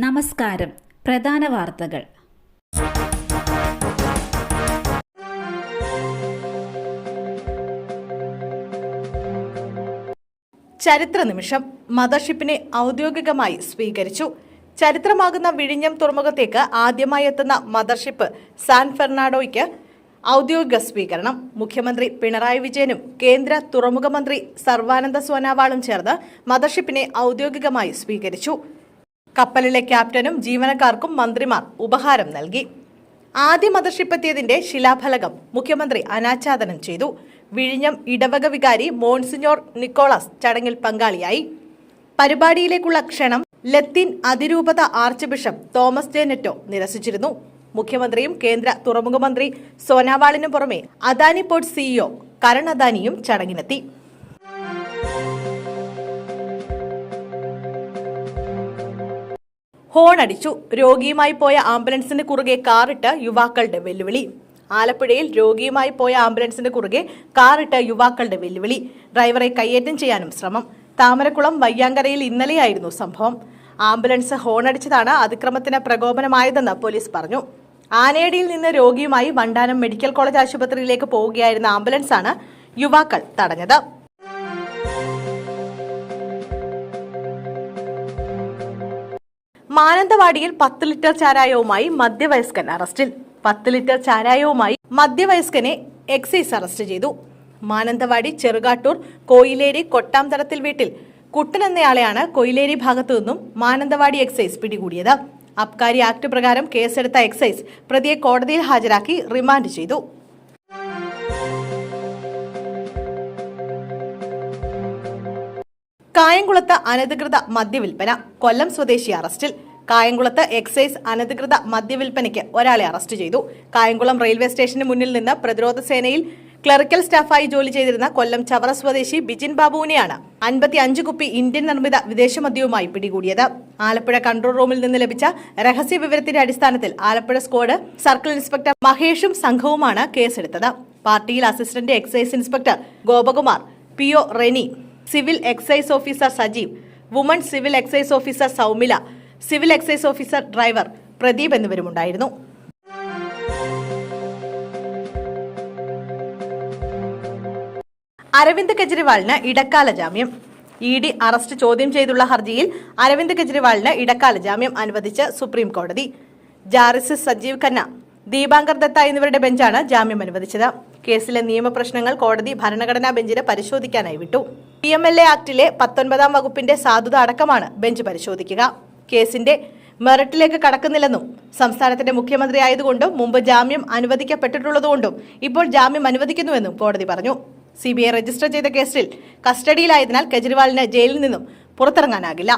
നമസ്കാരം. പ്രധാന വാർത്തകൾ. ചരിത്ര നിമിഷം മദർഷിപ്പിനെ ഔദ്യോഗികമായി സ്വീകരിച്ചു. ചരിത്രമാകുന്ന വിഴിഞ്ഞം തുറമുഖത്തേക്ക് ആദ്യമായി എത്തുന്ന മദർഷിപ്പ് സാൻ ഫെർണാഡോയ്ക്ക് ഔദ്യോഗിക സ്വീകരണം. മുഖ്യമന്ത്രി പിണറായി വിജയനും കേന്ദ്ര തുറമുഖ മന്ത്രി സർവാനന്ദ സോനാവാളും ചേർന്ന് മദർഷിപ്പിനെ ഔദ്യോഗികമായി സ്വീകരിച്ചു. കപ്പലിലെ ക്യാപ്റ്റനും ജീവനക്കാർക്കും മന്ത്രിമാർ ഉപഹാരം നൽകി. ആദ്യ മദർഷിപ്പെത്തിയതിന്റെ ശിലാഫലകം മുഖ്യമന്ത്രി അനാച്ഛാദനം ചെയ്തു. വിഴിഞ്ഞം ഇടവക വികാരി മോൺസിഞ്ഞോർ നിക്കോളാസ് ചടങ്ങിൽ പങ്കാളിയായി. പരിപാടിയിലേക്കുള്ള ക്ഷണം ലത്തീൻ അതിരൂപത ആർച്ച് ബിഷപ്പ് തോമസ് ജേനറ്റോ നിരസിച്ചിരുന്നു. മുഖ്യമന്ത്രിയും കേന്ദ്ര തുറമുഖ മന്ത്രി സോനാവാളിനു പുറമെ അദാനി പോർട്ട് സിഇഒ കരൺ അദാനിയും ചടങ്ങിനെത്തി. ഹോൺ അടിച്ചു രോഗിയുമായി പോയ ആംബുലൻസിന് കുറുകെ കാറിട്ട് യുവാക്കളുടെ വെല്ലുവിളി. ആലപ്പുഴയിൽ രോഗിയുമായി പോയ ആംബുലൻസിന് കുറുകെ കാറിട്ട് യുവാക്കളുടെ വെല്ലുവിളി. ഡ്രൈവറെ കയ്യേറ്റം ചെയ്യാനും ശ്രമം. താമരക്കുളം വയ്യാങ്കരയിൽ ഇന്നലെയായിരുന്നു സംഭവം. ആംബുലൻസ് ഹോണടിച്ചതാണ് അതിക്രമത്തിന് പ്രകോപനമായതെന്ന് പോലീസ് പറഞ്ഞു. ആനേടിയിൽ നിന്ന് രോഗിയുമായി വണ്ടാനം മെഡിക്കൽ കോളേജ് ആശുപത്രിയിലേക്ക് പോവുകയായിരുന്ന ആംബുലൻസാണ് യുവാക്കൾ തടഞ്ഞത്. മാനന്തവാടിയിൽ പത്ത് ലിറ്റർ ചാരായവുമായി മധ്യവയസ്കൻ അറസ്റ്റിൽ. പത്ത് ലിറ്റർ ചാരായവുമായി മധ്യവയസ്കനെ എക്സൈസ് അറസ്റ്റ് ചെയ്തു. മാനന്തവാടി ചെറുകാട്ടൂർ കോയിലേരി കൊട്ടാംതടത്തിൽ വീട്ടിൽ കുട്ടൻ എന്നയാളെയാണ് കൊയിലേരി ഭാഗത്തു നിന്നും മാനന്തവാടി എക്സൈസ് പിടികൂടിയത്. അബ്കാരി ആക്ട് പ്രകാരം കേസെടുത്ത എക്സൈസ് പ്രതിയെ കോടതിയിൽ ഹാജരാക്കി റിമാൻഡ് ചെയ്തു. കായംകുളത്ത് അനധികൃത മദ്യവിൽപ്പന കൊല്ലം സ്വദേശി അറസ്റ്റിൽ. കായംകുളത്ത് എക്സൈസ് അനധികൃത മദ്യവിൽപ്പനയ്ക്ക് ഒരാളെ അറസ്റ്റ് ചെയ്തു. കായംകുളം റെയിൽവേ സ്റ്റേഷന് മുന്നിൽ നിന്ന് പ്രതിരോധ സേനയിൽ ക്ലറിക്കൽ സ്റ്റാഫായി ജോലി ചെയ്തിരുന്ന കൊല്ലം ചവറ സ്വദേശി ബിജിൻ ബാബുവിനെയാണ് അൻപത്തി അഞ്ച് കുപ്പി ഇന്ത്യൻ നിർമ്മിത വിദേശ മദ്യവുമായി പിടികൂടിയത്. ആലപ്പുഴ കൺട്രോൾ റൂമിൽ നിന്ന് ലഭിച്ച രഹസ്യ വിവരത്തിന്റെ അടിസ്ഥാനത്തിൽ ആലപ്പുഴ സ്ക്വാഡ് സർക്കിൾ ഇൻസ്പെക്ടർ മഹേഷും സംഘവുമാണ് കേസെടുത്തത്. പാർട്ടിയിൽ assistant excise inspector Gopakumar P O Reni civil excise officer Sajeev woman civil excise officer Soumila civil excise officer driver Pradeep എന്നിവരുമുണ്ടായിരുന്നു. Arvind കെജ്രിവാളിന് ഇടക്കാല ജാമ്യം. ഇ ഡി അറസ്റ്റ് ചോദ്യം ചെയ്തുള്ള ഹർജിയിൽ അരവിന്ദ് കെജ്രിവാളിന് ഇടക്കാല ജാമ്യം അനുവദിച്ച് സുപ്രീം കോടതി. ജാറിസ് സജീവ് ഖന്ന ദീപാങ്കർ ദത്ത എന്നിവരുടെ ബെഞ്ചാണ് ജാമ്യം അനുവദിച്ചത്. കേസിലെ നിയമപ്രശ്നങ്ങൾ കോടതി ഭരണഘടനാ ബെഞ്ചിന് പരിശോധിക്കാനായി വിട്ടു. പി എം എൽ എ ആക്ടിലെ പത്തൊൻപതാം വകുപ്പിന്റെ സാധുത അടക്കമാണ് ബെഞ്ച് പരിശോധിക്കുക. കേസിന്റെ മെറിറ്റിലേക്ക് കടക്കുന്നില്ലെന്നും സംസ്ഥാനത്തിന്റെ മുഖ്യമന്ത്രി ആയതുകൊണ്ടും മുമ്പ് ജാമ്യം അനുവദിക്കപ്പെട്ടിട്ടുള്ളതുകൊണ്ടും ഇപ്പോൾ ജാമ്യം അനുവദിക്കുന്നുവെന്നും കോടതി പറഞ്ഞു. സി രജിസ്റ്റർ ചെയ്ത കേസിൽ കസ്റ്റഡിയിലായതിനാൽ കെജ്രിവാളിന് ജയിലിൽ നിന്നും പുറത്തിറങ്ങാനാകില്ല.